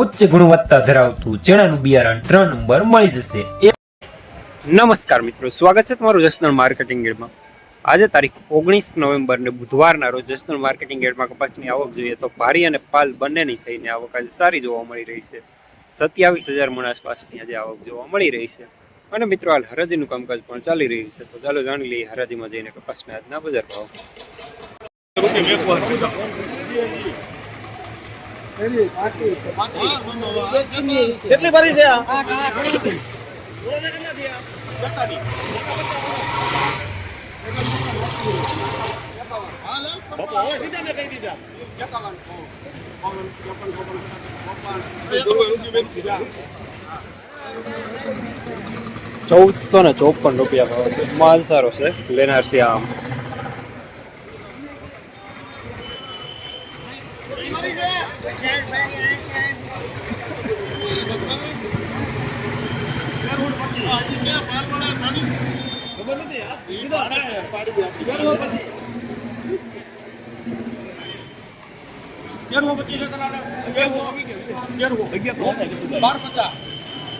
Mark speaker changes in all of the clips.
Speaker 1: ઉચ્ચ ગુણવત્તા ધરાવતું ચણાનું બિયારણ ત્રણ નંબર મળી જશે. નમસ્કાર મિત્રો, સ્વાગત છે તમારું જસનલ માર્કેટિંગ ગેડમાં આજે તારીખ ઓગણીસ નવેમ્બર ને બુધવારના રોજ જસનલ માર્કેટિંગ ગેડમાં કપાસની આવક જોઈએ તો ભારી અને પાલ બંનેની થઈને આવક આજે સારી જોવા મળી રહી છે. સત્યાવીસ હજાર મણ આસપાસની આજે આવક જોવા મળી રહી છે. અને મિત્રો, હાલ હરાજીનું કામકાજ પણ ચાલી રહ્યું છે. તો ચાલો જાણી લઈએ હરાજીમાં જઈને કપાસના આજના બજાર ભાવ.
Speaker 2: કેટલી ભરી છે આ?
Speaker 1: ચૌદસો ને ચોપન રૂપિયા માલ સારો છે લેનાર શ્યામ
Speaker 2: ખબર નથી, આ દીધા.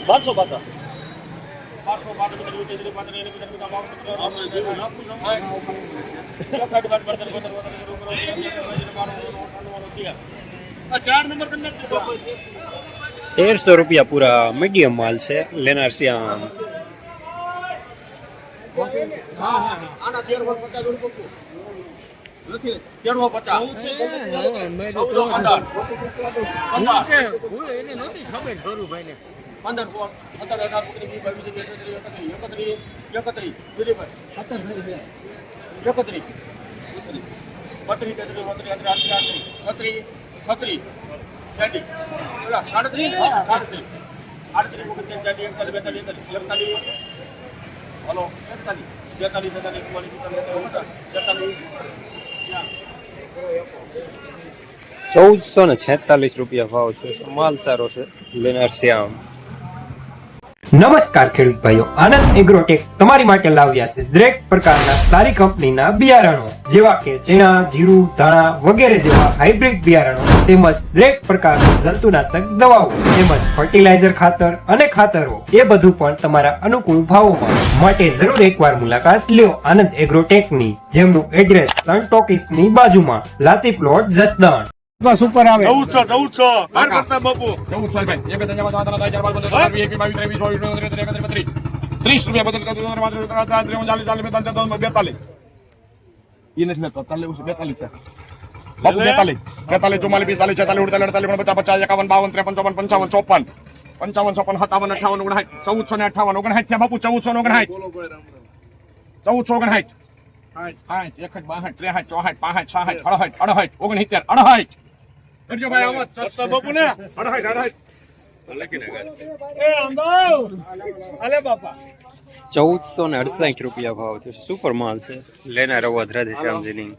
Speaker 2: બારસો પાકા ચાર નંબર
Speaker 1: તેરસો રૂપિયા પૂરા મીડિયમ માલ છે લેનાર શ્યામ
Speaker 2: હલો, એકતાલીસ, બેતાલીસ બેતાલીસ, ચુમ્માલીસ
Speaker 1: ચૌદસો ને છેતાલીસ રૂપિયા ભાવ છે, માલ સારો છે, લેનાર શ્યામ નમસ્કાર ખેડૂત ભાઈઓ, આનંદ એગ્રોટેક તમારી માટે લાવ્યા છે દરેક પ્રકારના સારી કંપનીના બિયારણો, જેવા કે ચણા, જીરું, ધાણા વગેરે જેવા હાઇબ્રિડ બિયારણો તેમજ દરેક પ્રકારના જંતુનાશક દવાઓ તેમજ ફર્ટિલાઇઝર ખાતર અને ખાતરો, એ બધું પણ તમારા અનુકૂળ ભાવોમાં. માટે જરૂર એકવાર મુલાકાત લ્યો આનંદ એગ્રોટેકની, જેમનું એડ્રેસ ત્રણ ટોકીસની બાજુમાં, લાતી પ્લોટ જસદણ.
Speaker 3: સુપર આવે.
Speaker 2: ચૌદસો ચૌદસો બાર કરતા બાપુ.
Speaker 3: ત્રીસ રૂપિયા બેતાલીસ એ નથી લેતો. તાલે લેવું છે બેતાલીસ છે. બાપુ બેતાલીસ. બેતાલીસ ચુમ્માલીસ પિસ્તાલીસ છેતાલીસ ઉડતાલીસ અડતાલીસ ઓગણપચાસ પચાસ એકાવન બાવન ત્રેપન ચોપન પંચાવન ચોપન. પંચાવન ચોપન સત્તાવન અઠાવન ઓગણસાઠ. ચૌદસો ને અઠાવન ઓગણસાઠ છે બાપુ ચૌદસો ઓગણસાઠ. ચૌદસો ઓગણસાઠ. સાઠ એકસઠ બાસઠ ત્રેસઠ ચોસઠ પાસઠ સાસઠ અડસઠ અડસઠ ઓગણસિત્તેર અડસઠ. કરજો ભાઈ આવો
Speaker 2: સસ્તા બાપુ ને?
Speaker 3: અડસઠ અડસઠ
Speaker 2: એ અંબાવ! અલે બાપા.
Speaker 1: ચૌદસો ને અડસાઠ રૂપિયા ભાવ છે. સુપર માલ છે? લેનાર અવધ રાધે શ્યામજીની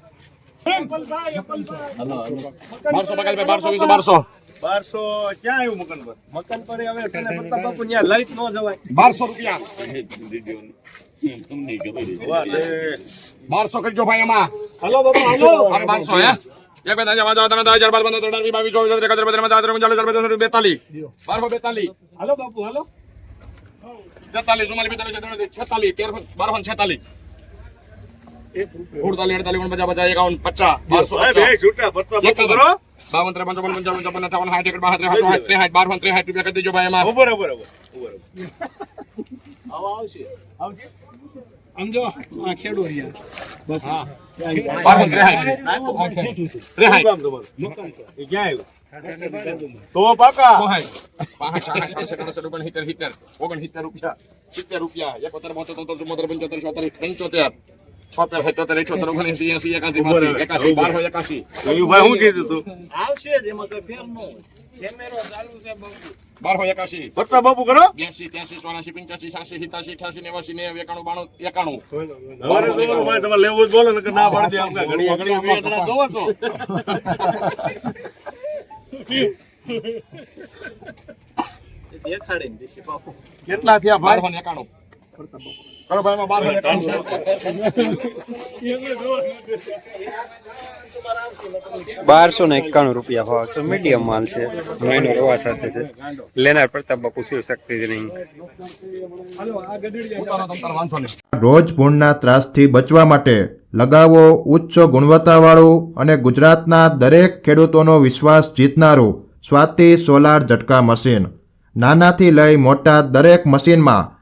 Speaker 3: બારસો બગાલ ભાઈ બારસો વીસો બારસો.
Speaker 2: બારસો ક્યાં આવ્યું મકાન પર? મકાન પર હવે તને બાપુ ત્યાં લઈ ન જવાય.
Speaker 3: બારસો રૂપિયા. બારસો કરજો ભાઈ એમાં
Speaker 2: હલો બાપા હલો.
Speaker 3: બારસો હે? એક બે ત્રણ આઠ નવ દસ અગિયાર બાર પંદર વીસ બાવીસ ચોવીસ ત્રીસ એકત્રીસ બત્રીસ ચાલીસ ચાલીસ બેતાલીસ બેતાલીસ બારસો બેતાલીસ
Speaker 2: હાલો બાપુ હાલો.
Speaker 3: તેતાલીસ ચુમ્માલીસ બેતાલીસ છેતાલીસ છેતાલીસ તેર બારસો છેતાલીસ. ઉડતાલીસ અડતાલીસ ઓગણપચાસ પચાસ એકાવન પચાસ બારસો બાવન ત્રેપન ચોપન પંચાવન છપ્પન અઠાવન સાઠ એકડ બાસઠ ત્રેસઠ ચોસઠ બારસો ત્રેસઠ રૂપિયા કરી દેજો ભાઈ એમાં.
Speaker 2: ઊભો રહો, ઊભો રહો, ઊભો રહો. આવો આવશે. આવશે?
Speaker 4: સમજો આ?
Speaker 2: એ ક્યાં આવ્યું તો પાકા
Speaker 3: સોહાય પાંચ સાઠ સાઠ સત્તર ઓગણ સિત્તેર સિત્તેર ઓગણ સિત્તેર રૂપિયા સિત્તેર રૂપિયા એકોતેર બોતેર તોતેર ચુમ્મોતેર પંચોતેર છોતેર પંચોતેર છોતેર સત્તોતેર અઠ્યોતેર ઓગણએંસી એંસી એકાસી બાસી એકાસી બારસો એકાસી
Speaker 2: શું કીધું તું
Speaker 4: આવશે જ એમાં કઈ ફેર ન હોય
Speaker 3: બારસો એકાશી.
Speaker 2: ભરતા બાપુ કરો.
Speaker 3: બ્યાસી ત્યાસી ચોરાસી પંચ્યાસી છ્યાસી સિત્યાસી અઠાસી નેવાસી નેવું એકાણું બાણું એકાણું.
Speaker 2: તમારે લેવું જ બોલો નકર ના પાડી જોવો છો.
Speaker 3: કેટલા થયા બારસો એકાણું. કરો ભાઈ બાર બારસો ને એકાણું
Speaker 5: રૂપિયા ભાવ તો મીડિયમ માલ છે. મહિનો રવા સાથે છે. લેનાર પ્રતાપ બાપુ શિવ શક્તિ
Speaker 6: રોજ ભૂણના ત્રાસથી બચવા માટે લગાવો ઉચ્ચ ગુણવત્તાવાળું અને ગુજરાતના દરેક ખેડૂતોનો વિશ્વાસ જીતનારું સ્વાતિ સોલાર ઝટકા મશીન. નાનાથી લઈ મોટા દરેક મશીનમાં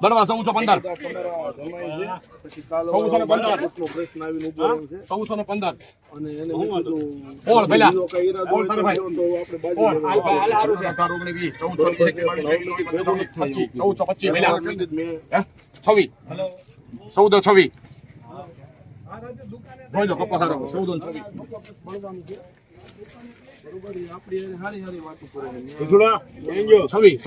Speaker 3: દડવા ચૌદસો પંદર ચૌદસો ને પંદર ચૌદસો ને પંદર કોણ પેલા કોણ તારે ભાઈ કોણ અઢાર ઓગણીસ વીસ ચૌદસો ને એક, બાવીસ, ત્રેવીસ, ચોવીસ, પચીસ પેલા હે? ચૌદ છવી જોઈ લો કપાસ સારો ચૌદ ચૌદ અઠાવીસ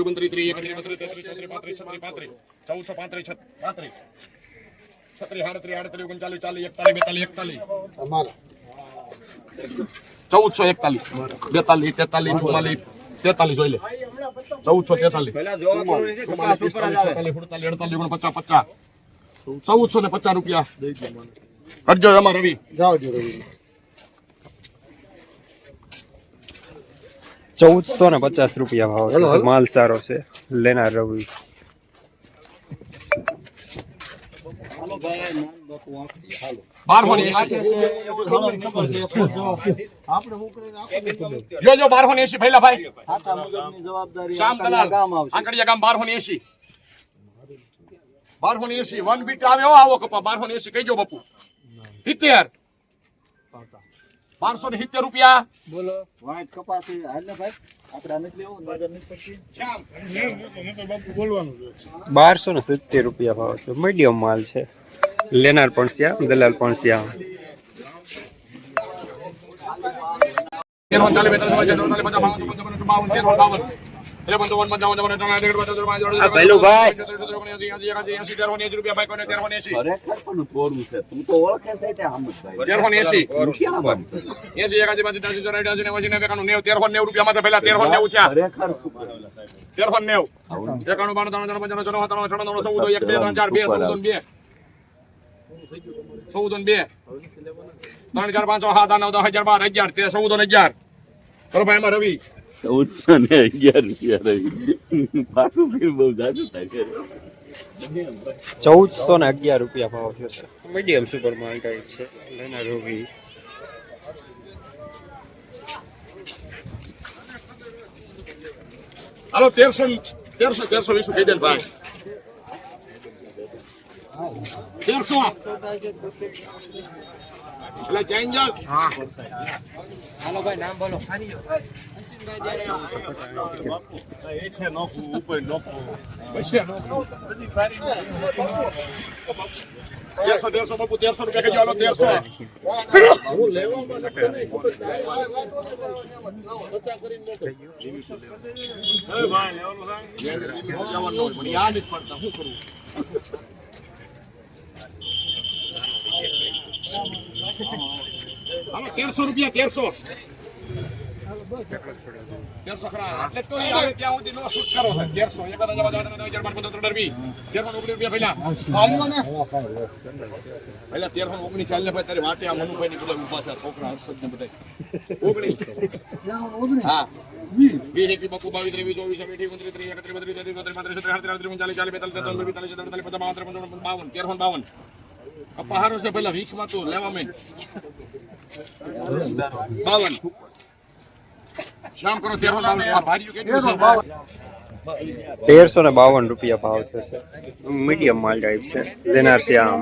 Speaker 3: ઓગણત્રીસ ત્રીસ એકત્રીસ બત્રીસ તેત્રીસ ચોત્રીસ પાંત્રીસ છત્રીસ પાંત્રીસ ચૌદસો પાંત્રીસ પાંત્રીસ. છત્રીસ આડત્રીસ આડત્રીસ ઓગણચાલીસ ચાલીસ એકતાલીસ બેતાલીસ એકતાલીસ. ચૌદસો એકતાલીસ. બેતાલીસ તેતાલીસ ચુમ્માલીસ તેતાલીસ જોઈ લે. ચૌદસો તેતાલીસ. ચુમ્માલીસ પિસ્તાલીસ છેતાલીસ અડતાલીસ ઓગણપચાસ પચાસ. ચૌદસો ને પચાસ રૂપિયા. કરજો એમાં રવિ.
Speaker 5: ચૌદસો ને પચાસ રૂપિયા ભાવ છે. માલ સારો છે. લેનાર રવિ.
Speaker 3: બારસો બારસો ને એસી વન બીટ આવ્યો આવો કપા બારસો ને એસી કહીજો બાપુ. સિત્તેર. બારસો ને સિત્તેર રૂપિયા. શ્યામ
Speaker 5: બારસો ને સિત્તેર રૂપિયા ભાવ છે. મીડિયમ માલ છે. લેનાર પણ શ્યામ દલાલ પણ શ્યામ.
Speaker 3: તેરવન ચાલીસ બેતાલીસ ચોરાસી, ચોરાસી, પચાસ, બાવન, પંચાવન, બાવન, ચૌદ, બે, ત્રણ, ચાર, બે, ચૌદ બે. ચૌદ બે. ત્રણ, ચાર, પાંચ, છ, સાત, આઠ, નવ, દસ, અગિયાર, બાર, હજાર તેર, ચૌદ ને અગિયાર. એમાં રવિ.
Speaker 7: ચૌદસો ને અગિયાર રૂપિયા રહી. પાછું બિલ બહુ જાજુ થાય
Speaker 5: ચૌદસો ને અગિયાર રૂપિયા ભાવ થયો છે. મીડિયમ સુપર માર્કેટ છે.
Speaker 3: હાલો તેરસો તેરસો તેરસો વીસ કહી દે ભાઈ. તેરસો એટલે ચેન્જ
Speaker 2: એ છે નોખું ઉપર નોખું
Speaker 3: તેરસો તેરસો બાપુ તેરસો રૂપિયા કહેજો. હાલો તેરસો.
Speaker 2: ભાઈ
Speaker 3: યાદ જ પડતા. શું કરું? હાલો તેરસો રૂપિયા તેરસો. તેરસો ખરા. એટલે તો આવે ત્યાં સુધી નો શૂટ કરો છે તેરસો. એક હજાર જવા હજાર હજાર પંદર ત્રણ તેરસો ઓગણીસ રૂપિયા પહેલા હાલ્યો ને. પહેલા તેરસો ઓગણીસ ચાલે ભાઈ તારી વાટે આ મનુભાઈ ની બધા ઊભા છે છોકરા હર્ષદ ને બધા ઓગણીસ. હા. વીસ એકવીસ બાપુ બાવીસ ત્રેવીસ ચોવીસ અઠ્યાવીસ ઓગણત્રીસ ત્રીસ એકત્રીસ બત્રીસ તેત્રીસ ચોત્રીસ પાંત્રીસ આડત્રીસ આડત્રીસ ઓગણચાલીસ ચાલીસ બેતાલીસ તેતાલીસ બેતાલીસ તેતાલીસ પચાસ બાવન ત્રેપન બાવન તેરસો બાવન. હારો છે પેલા વીખમાં તો લેવા મેં બાવન શ્યામ કરો તેરસો બાવન આ ભાર્યું કેટલું છે
Speaker 1: તેરસો ને બાવન રૂપિયા ભાવ થશે મીડિયમ માલ ટાઈપ છે લેનાર શ્યામ